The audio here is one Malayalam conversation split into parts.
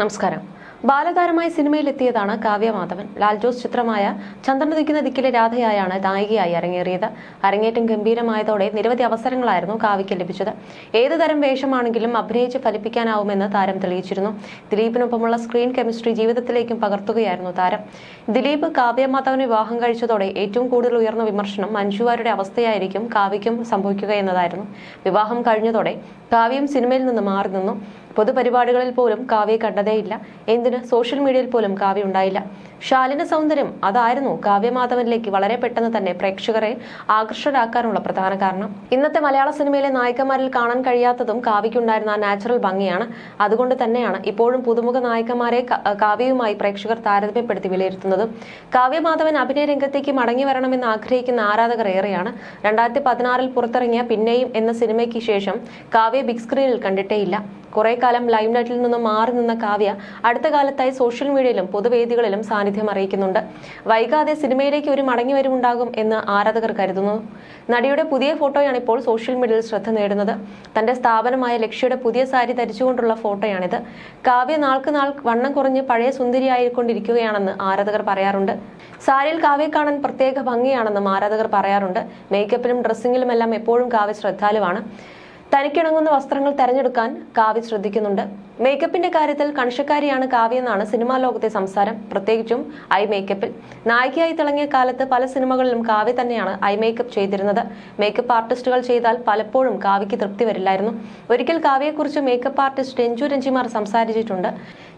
നമസ്കാരം. ബാലതാരമായി സിനിമയിലെത്തിയതാണ് കാവ്യ മാധവൻ. ലാൽ ജോസ് ചിത്രമായ ചന്ദ്രൻ ദിക്കുന്ന ദിക്കിലെ രാധയായാണ് നായികയായി അരങ്ങേറിയത്. അരങ്ങേറ്റം ഗംഭീരമായതോടെ നിരവധി അവസരങ്ങളായിരുന്നു കാവ്യയ്ക്ക് ലഭിച്ചത്. ഏത് തരം വേഷമാണെങ്കിലും അഭിനയിച്ച് ഫലിപ്പിക്കാനാവുമെന്ന് താരം തെളിയിച്ചിരുന്നു. ദിലീപിനൊപ്പമുള്ള സ്ക്രീൻ കെമിസ്ട്രി ജീവിതത്തിലേക്കും പകർത്തുകയായിരുന്നു താരം. ദിലീപ് കാവ്യ മാധവനെ വിവാഹം കഴിച്ചതോടെ ഏറ്റവും കൂടുതൽ ഉയർന്ന വിമർശനം മഞ്ജുവാരുടെ അവസ്ഥയായിരിക്കും കാവ്യയ്ക്കും സംഭവിക്കുക എന്നതായിരുന്നു. വിവാഹം കഴിഞ്ഞതോടെ കാവ്യം സിനിമയിൽ നിന്ന് മാറി നിന്നു. പൊതുപരിപാടികളിൽ പോലും കാവ്യ കണ്ടതേയില്ല. എന്തിന്? സോഷ്യൽ മീഡിയയിൽ പോലും കാവ്യ ഉണ്ടായില്ല. ശാലിന സൗന്ദര്യം അതായിരുന്നു കാവ്യമാധവനിലേക്ക് വളരെ പെട്ടെന്ന് തന്നെ പ്രേക്ഷകരെ ആകർഷകരാക്കാനുള്ള പ്രധാന കാരണം. ഇന്നത്തെ മലയാള സിനിമയിലെ നായികമാരിൽ കാണാൻ കഴിയാത്തതും കാവ്യയ്ക്കുണ്ടായിരുന്ന ആ നാച്ചുറൽ ഭംഗിയാണ്. അതുകൊണ്ട് തന്നെയാണ് ഇപ്പോഴും പുതുമുഖ നായികമാരെ കാവ്യയുമായി പ്രേക്ഷകർ താരതമ്യപ്പെടുത്തി വിലയിരുത്തുന്നത്. കാവ്യമാധവൻ അഭിനയ രംഗത്തേക്ക് മടങ്ങി വരണമെന്ന് ആഗ്രഹിക്കുന്ന ആരാധകർ ഏറെയാണ്. രണ്ടായിരത്തി പതിനാറിൽ പുറത്തിറങ്ങിയ പിന്നെയും എന്ന സിനിമയ്ക്ക് ശേഷം കാവ്യ ബിഗ് സ്ക്രീനിൽ കണ്ടിട്ടേയില്ല കുറെ കാലം ലൈം ലൈറ്റിൽ നിന്നും മാറി നിന്ന കാവ്യ അടുത്ത കാലത്തായി സോഷ്യൽ മീഡിയയിലും പൊതുവേദികളിലും സാന്നിധ്യം അറിയിക്കുന്നുണ്ട്. വൈകാതെ സിനിമയിലേക്ക് ഒരു മടങ്ങിവരവുണ്ടാകും എന്ന് ആരാധകർ കരുതുന്നു. നടിയുടെ പുതിയ ഫോട്ടോയാണ് ഇപ്പോൾ സോഷ്യൽ മീഡിയയിൽ ശ്രദ്ധ നേടുന്നത്. തന്റെ സ്ഥാപനമായ ലക്ഷ്യയുടെ പുതിയ സാരി ധരിച്ചുകൊണ്ടുള്ള ഫോട്ടോയാണിത് കാവ്യ നാൾക്ക് നാൾ വണ്ണം കുറഞ്ഞ് പഴയ സുന്ദരിയായിക്കൊണ്ടിരിക്കുകയാണെന്ന് ആരാധകർ പറയാറുണ്ട്. സാരിയിൽ കാവ്യ കാണാൻ പ്രത്യേക ഭംഗിയാണെന്നും ആരാധകർ പറയാറുണ്ട്. മേക്കപ്പിലും ഡ്രസ്സിങ്ങിലുമെല്ലാം എപ്പോഴും കാവ്യ ശ്രദ്ധാലുവാണ്. തനിക്കിണങ്ങുന്ന വസ്ത്രങ്ങൾ തെരഞ്ഞെടുക്കാൻ കാവ്യ ശ്രദ്ധിക്കുന്നുണ്ട്. മേക്കപ്പിന്റെ കാര്യത്തിൽ കണിശക്കാരിയാണ് കാവ്യ എന്നാണ് സിനിമാ ലോകത്തെ സംസാരം. പ്രത്യേകിച്ചും ഐ മേക്കപ്പിൽ. നായികയായി തിളങ്ങിയ കാലത്ത് പല സിനിമകളിലും കാവ്യ തന്നെയാണ് ഐ മേക്കപ്പ് ചെയ്തിരുന്നത്. മേക്കപ്പ് ആർട്ടിസ്റ്റുകൾ ചെയ്താൽ പലപ്പോഴും കാവ്യക്ക് തൃപ്തി വരില്ലായിരുന്നു. ഒരിക്കൽ കാവ്യയെക്കുറിച്ച് മേക്കപ്പ് ആർട്ടിസ്റ്റ് രഞ്ജു രഞ്ജിമാർ സംസാരിച്ചിട്ടുണ്ട്.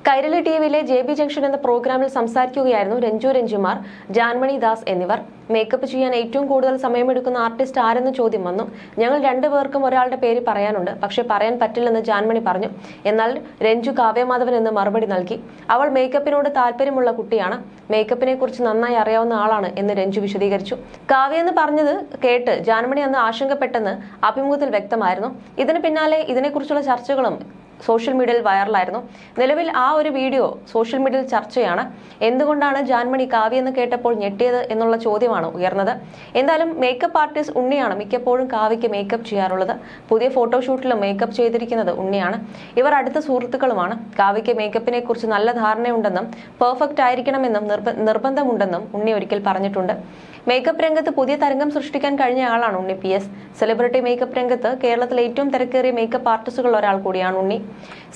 കൈരളി ടി വിയിലെ ജെ ബി ജംഗ്ഷൻ എന്ന പ്രോഗ്രാമിൽ സംസാരിക്കുകയായിരുന്നു രഞ്ജു രഞ്ജിമാർ ജാൻമണി ദാസ് എന്നിവർ. മേക്കപ്പ് ചെയ്യാൻ ഏറ്റവും കൂടുതൽ സമയമെടുക്കുന്ന ആർട്ടിസ്റ്റ് ആരെന്ന് ചോദ്യം വന്നു. ഞങ്ങൾ രണ്ടുപേർക്കും ഒരാളുടെ പേര് പറയാനുണ്ട്. പക്ഷേ പറയാൻ പറ്റില്ലെന്ന് ജാൻമണി പറഞ്ഞു. എന്നാൽ രഞ്ജു കാവ്യമാധവൻ എന്ന് മറുപടി നൽകി. അവൾ മേക്കപ്പിനോട് താല്പര്യമുള്ള കുട്ടിയാണ്. മേക്കപ്പിനെ കുറിച്ച് നന്നായി അറിയാവുന്ന ആളാണ് എന്ന് രഞ്ജു വിശദീകരിച്ചു. കാവ്യ എന്ന് പറഞ്ഞത് കേട്ട് ജാൻമണി അന്ന് ആശങ്കപ്പെട്ടെന്ന് അഭിമുഖത്തിൽ വ്യക്തമായിരുന്നു. ഇതിന് പിന്നാലെ ഇതിനെക്കുറിച്ചുള്ള ചർച്ചകളും സോഷ്യൽ മീഡിയയിൽ വൈറലായിരുന്നു. നിലവിൽ ആ ഒരു വീഡിയോ സോഷ്യൽ മീഡിയയിൽ ചർച്ചയാണ്. എന്തുകൊണ്ടാണ് ജാൻമണി കാവ്യ എന്ന് കേട്ടപ്പോൾ ഞെട്ടിയത് എന്നുള്ള ചോദ്യമാണ് ഉയർന്നത്. എന്തായാലും മേക്കപ്പ് ആർട്ടിസ്റ്റ് ഉണ്ണിയാണ് മിക്കപ്പോഴും കാവ്യയ്ക്ക് മേക്കപ്പ് ചെയ്യാറുള്ളത്. പുതിയ ഫോട്ടോഷൂട്ടിലും മേക്കപ്പ് ചെയ്തിരിക്കുന്നത് ഉണ്ണിയാണ്. ഇവർ അടുത്ത സുഹൃത്തുക്കളുമാണ്. കാവ്യയ്ക്ക് മേക്കപ്പിനെ കുറിച്ച് നല്ല ധാരണയുണ്ടെന്നും പെർഫെക്റ്റ് ആയിരിക്കണമെന്നും നിർബന്ധമുണ്ടെന്നും ഉണ്ണി ഒരിക്കൽ പറഞ്ഞിട്ടുണ്ട്. മേക്കപ്പ് രംഗത്ത് പുതിയ തരംഗം സൃഷ്ടിക്കാൻ കഴിഞ്ഞ ആളാണ് Unni P S. Celebrity makeup രംഗത്ത് കേരളത്തിലെ ഏറ്റവും തിരക്കേറിയ മേക്കപ്പ് ആർട്ടിസ്റ്റുകളിൽ ഒരാൾ കൂടിയാണ് ഉണ്ണി.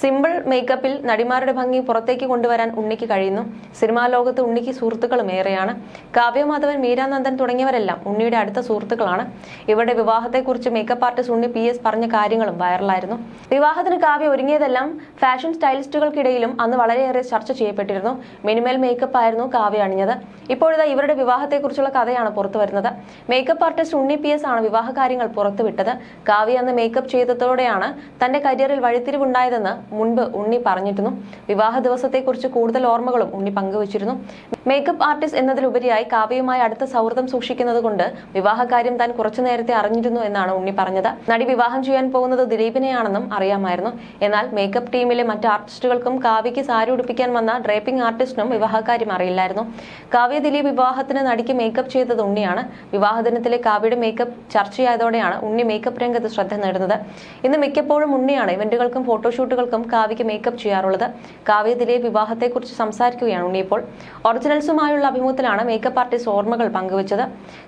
സിമ്പിൾ മേക്കപ്പിൽ നടിമാരുടെ ഭംഗി പുറത്തേക്ക് കൊണ്ടുവരാൻ ഉണ്ണിക്ക് കഴിയുന്നു. സിനിമാ ലോകത്ത് ഉണ്ണിക്ക് സുഹൃത്തുക്കളും ഏറെയാണ്. കാവ്യമാധവൻ മീരാനന്ദൻ തുടങ്ങിയവരെല്ലാം ഉണ്ണിയുടെ അടുത്ത സുഹൃത്തുക്കളാണ്. ഇവരുടെ വിവാഹത്തെക്കുറിച്ച് makeup artist Unni P S പറഞ്ഞ കാര്യങ്ങളും വൈറലായിരുന്നു. വിവാഹത്തിന് കാവ്യ ഒരുങ്ങിയതെല്ലാം ഫാഷൻ സ്റ്റൈലിസ്റ്റുകൾക്കിടയിലും അന്ന് വളരെയേറെ ചർച്ച ചെയ്യപ്പെട്ടിരുന്നു. മിനിമൽ മേക്കപ്പ് ആയിരുന്നു കാവ്യ അണിഞ്ഞത്. ഇപ്പോഴത്തെ ഇവരുടെ വിവാഹത്തെക്കുറിച്ചുള്ള കഥയാണ് പുറത്തു വരുന്നത്. Makeup artist Unni P S ആണ് വിവാഹ കാര്യങ്ങൾ പുറത്തുവിട്ടത്. കാവ്യ അന്ന് മേക്കപ്പ് ചെയ്തതോടെയാണ് തന്റെ കരിയറിൽ വഴിത്തിരിവുണ്ടായതെന്ന് മുൻപ് ഉണ്ണി പറഞ്ഞിരുന്നു. വിവാഹ ദിവസത്തെക്കുറിച്ച് കൂടുതൽ ഓർമ്മകളും ഉണ്ണി പങ്കുവച്ചിരുന്നു. മേക്കപ്പ് ആർട്ടിസ്റ്റ് എന്നതിലുപരിയായി കാവ്യയുമായി അടുത്ത സൗഹൃദം സൂക്ഷിക്കുന്നത് കൊണ്ട് വിവാഹകാര്യം താൻ കുറച്ചു നേരത്തെ അറിഞ്ഞിരുന്നു എന്നാണ് ഉണ്ണി പറഞ്ഞത്. നടി വിവാഹം ചെയ്യാൻ പോകുന്നത് ദിലീപിനെയാണെന്നും അറിയാമായിരുന്നു. എന്നാൽ മേക്കപ്പ് ടീമിലെ മറ്റ് ആർട്ടിസ്റ്റുകൾക്കും കാവ്യയ്ക്ക് സാരി ഉടുപ്പിക്കാൻ വന്ന ഡ്രേപ്പിംഗ് ആർട്ടിസ്റ്റിനും വിവാഹകാര്യം അറിയില്ലായിരുന്നു. കാവ്യ ദിലീപ് വിവാഹത്തിന് നടിക്ക് മേക്കപ്പ് ചെയ്തത് ഉണ്ണിയാണ്. വിവാഹ ദിനത്തിലെ കാവ്യയുടെ മേക്കപ്പ് ചർച്ചയായതോടെയാണ് ഉണ്ണി മേക്കപ്പ് രംഗത്ത് ശ്രദ്ധ നേടുന്നത്. ഇന്ന് മിക്കപ്പോഴും ഉണ്ണിയാണ് ഇവന്റുകൾക്കും ഫോട്ടോഷൂട്ടുകൾക്കും കാവ്യയ്ക്ക് മേക്കപ്പ് ചെയ്യാറുള്ളത്. കാവ്യ ദിലീപ് വിവാഹത്തെക്കുറിച്ച് സംസാരിക്കുകയാണ് ഉണ്ണി ഇപ്പോൾ ഒറിജിനൽസുമായുള്ള അഭിമുഖത്തിലാണ് മേക്കപ്പ് ആർട്ടിസ്റ്റ് ഓർമ്മകൾ പങ്കുവച്ചത്.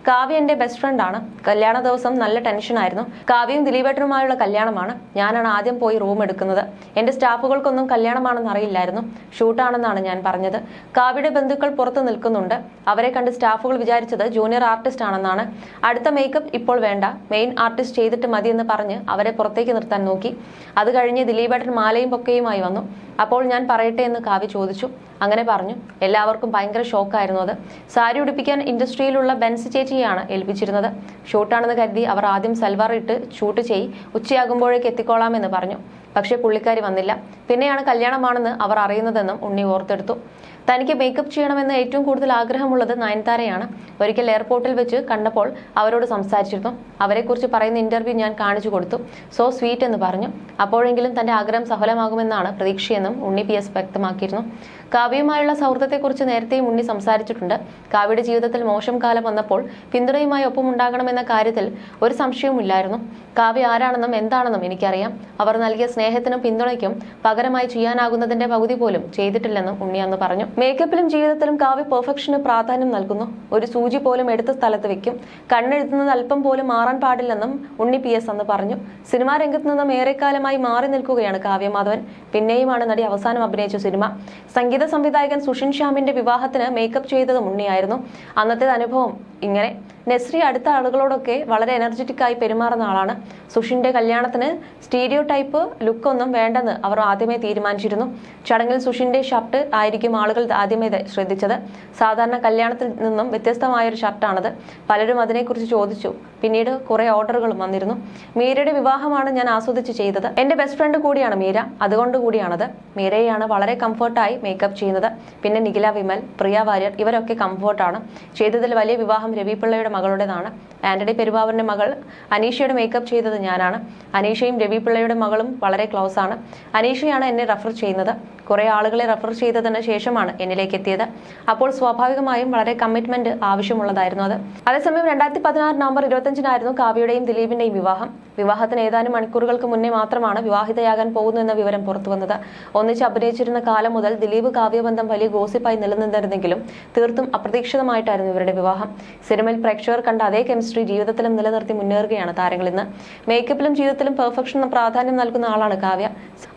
കാവ്യ എന്റെ ബെസ്റ്റ് ഫ്രണ്ടാണ് കല്യാണ ദിവസം നല്ല ടെൻഷനായിരുന്നു കാവ്യയും ദിലീപേട്ടനുമായുള്ള കല്യാണമാണ്. ഞാനാണ് ആദ്യം പോയി റൂം എടുക്കുന്നത്. എന്റെ സ്റ്റാഫുകൾക്കൊന്നും കല്യാണമാണെന്ന് അറിയില്ലായിരുന്നു. ഷൂട്ടാണെന്നാണ് ഞാൻ പറഞ്ഞത്. കാവ്യയുടെ ബന്ധുക്കൾ പുറത്തു നിൽക്കുന്നുണ്ട്. അവരെ കണ്ട് സ്റ്റാഫുകൾ വിചാരിച്ചത് ജൂനിയർ ആർട്ടിസ്റ്റ് ആണെന്നാണ്. അടുത്ത മേക്കപ്പ് ഇപ്പോൾ വേണ്ട. മെയിൻ ആർട്ടിസ്റ്റ് ചെയ്തിട്ട് മതി എന്ന് പറഞ്ഞ് അവരെ പുറത്തേക്ക് നിർത്താൻ നോക്കി. അത് കഴിഞ്ഞ് ദിലീപേട്ടൻ മാലയും പൊക്കയുമായി വന്നു. അപ്പോൾ ഞാൻ പറയട്ടെ എന്ന് കാവ്യ ചോദിച്ചു. അങ്ങനെ പറഞ്ഞു. എല്ലാവർക്കും ഭയങ്കര ഷോക്കായിരുന്നു അത്. സാരി ഉടുപ്പിക്കാൻ ഇൻഡസ്ട്രിയിലുള്ള ബെൻസ് ചേച്ചിയാണ് ഏൽപ്പിച്ചിരുന്നത്. ഷൂട്ടാണെന്ന് കരുതി അവർ ആദ്യം സൽവാർ ഇട്ട് ഷൂട്ട് ചെയ്യി ഉച്ചയാകുമ്പോഴേക്ക് എത്തിക്കോളാമെന്ന് പറഞ്ഞു. പക്ഷേ പുള്ളിക്കാരി വന്നില്ല. പിന്നെയാണ് കല്യാണമാണെന്ന് അവർ അറിയുന്നതെന്നും ഉണ്ണി ഓർത്തെടുത്തു. തനിക്ക് മേക്കപ്പ് ചെയ്യണമെന്ന് ഏറ്റവും കൂടുതൽ ആഗ്രഹമുള്ളത് നയൻതാരയാണ്. ഒരിക്കൽ എയർപോർട്ടിൽ വെച്ച് കണ്ടപ്പോൾ അവരോട് സംസാരിച്ചിരുന്നു. അവരെക്കുറിച്ച് പറയുന്ന ഇന്റർവ്യൂ ഞാൻ കാണിച്ചു കൊടുത്തു. സോ സ്വീറ്റ് എന്ന് പറഞ്ഞു. അപ്പോഴെങ്കിലും തന്റെ ആഗ്രഹം സഫലമാകുമെന്നാണ് പ്രതീക്ഷയെന്നും ഉണ്ണി പി എസ് വ്യക്തമാക്കിയിരുന്നു. കാവ്യയുമായുള്ള സൗഹൃദത്തെക്കുറിച്ച് നേരത്തെയും ഉണ്ണി സംസാരിച്ചിട്ടുണ്ട്. കാവ്യയുടെ ജീവിതത്തിൽ മോശം കാലം വന്നപ്പോൾ പിന്തുണയുമായി ഒപ്പമുണ്ടാകണമെന്ന കാര്യത്തിൽ ഒരു സംശയവുമില്ലായിരുന്നു. കാവ്യ ആരാണെന്നും എന്താണെന്നും എനിക്കറിയാം. അവർ നൽകിയ സ്നേഹത്തിനും പിന്തുണയ്ക്കും പകരമായി ചെയ്യാനാകുന്നതിന്റെ പകുതി പോലും ചെയ്തിട്ടില്ലെന്നും ഉണ്ണി അന്ന് പറഞ്ഞു. മേക്കപ്പിലും ജീവിതത്തിലും കാവ്യ പെർഫെക്ഷന് പ്രാധാന്യം നൽകുന്നു. ഒരു സൂചി പോലും എടുത്ത സ്ഥലത്ത് വെക്കും. കണ്ണെഴുതുന്നത് അല്പം പോലും മാറാൻ പാടില്ലെന്നും ഉണ്ണി പി എസ് അന്ന് പറഞ്ഞു. സിനിമാ രംഗത്ത് നിന്നും ഏറെക്കാലമായി മാറി നിൽക്കുകയാണ് കാവ്യ കാവ്യമാധവൻ. പിന്നെയുമാണ് നടി അവസാനം അഭിനയിച്ച സിനിമ. സംഗീത സംവിധായകൻ സുഷിൻ ശ്യാമിന്റെ വിവാഹത്തിന് മേക്കപ്പ് ചെയ്തതും ഉണ്ണിയായിരുന്നു അന്നത്തെ അനുഭവം ഇങ്ങനെ. നെസ്രി അടുത്ത ആളുകളോടൊക്കെ വളരെ എനർജറ്റിക് ആയി പെരുമാറുന്ന ആളാണ്. സുഷിന്റെ കല്യാണത്തിന് സ്റ്റീരിയോ ടൈപ്പ് ലുക്കൊന്നും വേണ്ടെന്ന് അവർ ആദ്യമേ തീരുമാനിച്ചിരുന്നു. ചടങ്ങിൽ സുഷിന്റെ ഷർട്ട് ആയിരിക്കും ആളുകൾ ആദ്യമേ ശ്രദ്ധിച്ചത്. സാധാരണ കല്യാണത്തിൽ നിന്നും വ്യത്യസ്തമായ ഒരു ഷർട്ടാണത് പലരും അതിനെക്കുറിച്ച് ചോദിച്ചു. പിന്നീട് കുറെ ഓർഡറുകളും വന്നിരുന്നു. മീരയുടെ വിവാഹമാണ് ഞാൻ ആസ്വദിച്ച് ചെയ്തത്. എന്റെ ബെസ്റ്റ് ഫ്രണ്ട് കൂടിയാണ് മീര. അതുകൊണ്ട് കൂടിയാണത്. മീരയെയാണ് വളരെ കംഫർട്ടായി മേക്കപ്പ് ചെയ്യുന്നത്. പിന്നെ നിഖില വിമൽ പ്രിയ വാര്യർ ഇവരൊക്കെ കംഫർട്ടാണ് ചെയ്തതിൽ വലിയ വിവാഹം രവി പിള്ളയുടെ മകളുടേതാണ്. ആന്റണി പെരുവാവറിന്റെ മകൾ അനീഷയുടെ മേക്കപ്പ് ചെയ്തത് ഞാനാണ്. അനീഷയും രവി പിള്ളയുടെ മകളും വളരെ ക്ലോസ് ആണ്. അനീഷയാണ് എന്നെ റെഫർ ചെയ്യുന്നത്. കുറേ ആളുകളെ റെഫർ ചെയ്തതിന് ശേഷമാണ് എന്നിലേക്ക് എത്തിയത്. അപ്പോൾ സ്വാഭാവികമായും വളരെ കമ്മിറ്റ്മെന്റ് ആവശ്യമുള്ളതായിരുന്നു അത്. അതേസമയം രണ്ടായിരത്തി പതിനാറ് നവംബർ ഇരുപത്തഞ്ചിനായിരുന്നു കാവ്യയുടെയും ദിലീപിന്റെയും വിവാഹം. വിവാഹത്തിന് ഏതാനും മണിക്കൂറുകൾക്ക് മുന്നേ മാത്രമാണ് വിവാഹിതയാകാൻ പോകുന്നു എന്ന വിവരം പുറത്തു വന്നത്. ഒന്നിച്ച് അഭിനയിച്ചിരുന്ന കാലം മുതൽ ദിലീപ് കാവ്യബന്ധം വലിയ ഗോസിപ്പായി നിലനിന്നിരുന്നെങ്കിലും തീർത്തും അപ്രതീക്ഷിതമായിട്ടായിരുന്നു ഇവരുടെ വിവാഹം. സിനിമയിൽ പ്രേക്ഷകർ കണ്ട അതേ കെമിസ്ട്രി ജീവിതത്തിലും നിലനിർത്തി മുന്നേറുകയാണ് താരങ്ങൾ ഇന്ന്. മേക്കപ്പിലും ജീവിതത്തിലും പെർഫെക്ഷനും പ്രാധാന്യം നൽകുന്ന ആളാണ് കാവ്യ.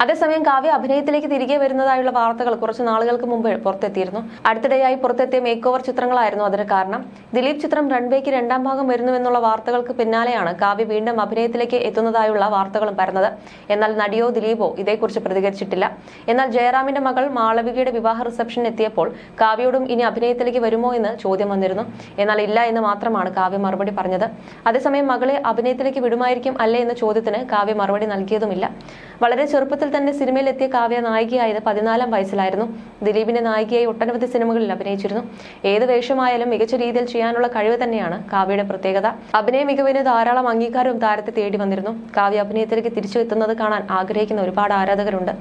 അതേസമയം കാവ്യ അഭിനയത്തിലേക്ക് തിരികെ വരുന്നതായുള്ള വാർത്തകൾ കുറച്ച് നാളുകൾക്ക് മുമ്പ് പുറത്തെത്തിയിരുന്നു. അടുത്തിടെയായി പുറത്തെത്തിയ മേക്ക് ഓവർ ചിത്രങ്ങളായിരുന്നു അതിന് കാരണം. ദിലീപ് ചിത്രം റൺവേക്ക് രണ്ടാം ഭാഗം വരുന്നുവെന്നുള്ള വാർത്തകൾക്ക് പിന്നാലെയാണ് കാവ്യ വീണ്ടും അഭിനയത്തിലേക്ക് എത്തുന്നതായുള്ള വാർത്തകളും പരന്നത്. എന്നാൽ നടിയോ ദിലീപോ ഇതേക്കുറിച്ച് പ്രതികരിച്ചിട്ടില്ല. എന്നാൽ ജയറാമിന്റെ മകൾ മാളവികയുടെ വിവാഹ റിസപ്ഷൻ എത്തിയപ്പോൾ കാവ്യയോടും ഇനി അഭിനയത്തിലേക്ക് വരുമോ എന്ന് ചോദ്യം വന്നിരുന്നു. എന്നാൽ ഇല്ല എന്ന് മാത്രമാണ് കാവ്യ മറുപടി പറഞ്ഞത്. അതേസമയം മകളെ അഭിനയത്തിലേക്ക് വിടുമായിരിക്കും അല്ലേ എന്ന ചോദ്യത്തിന് കാവ്യ മറുപടി നൽകിയതുമില്ല. വളരെ ചെറുപ്പത്തിൽ തന്നെ സിനിമയിൽ എത്തിയ കാവ്യ നായികയായത് പതിനാലാം വയസ്സിലായിരുന്നു. ദിലീപിന്റെ നായികയായി ഒട്ടനവധി സിനിമകളിൽ അഭിനയിച്ചിരുന്നു. ഏത് വേഷമായാലും മികച്ച രീതിയിൽ ചെയ്യാനുള്ള കഴിവ് തന്നെയാണ് കാവ്യയുടെ പ്രത്യേകത. അഭിനയ മികവിന് ധാരാളം അംഗീകാരവും താരത്തെ തേടി വന്നിരുന്നു. കാവ്യ അഭിനയത്തിലേക്ക് തിരിച്ചു എത്തുന്നത് കാണാൻ ആഗ്രഹിക്കുന്ന ഒരുപാട് ആരാധകരുണ്ട്.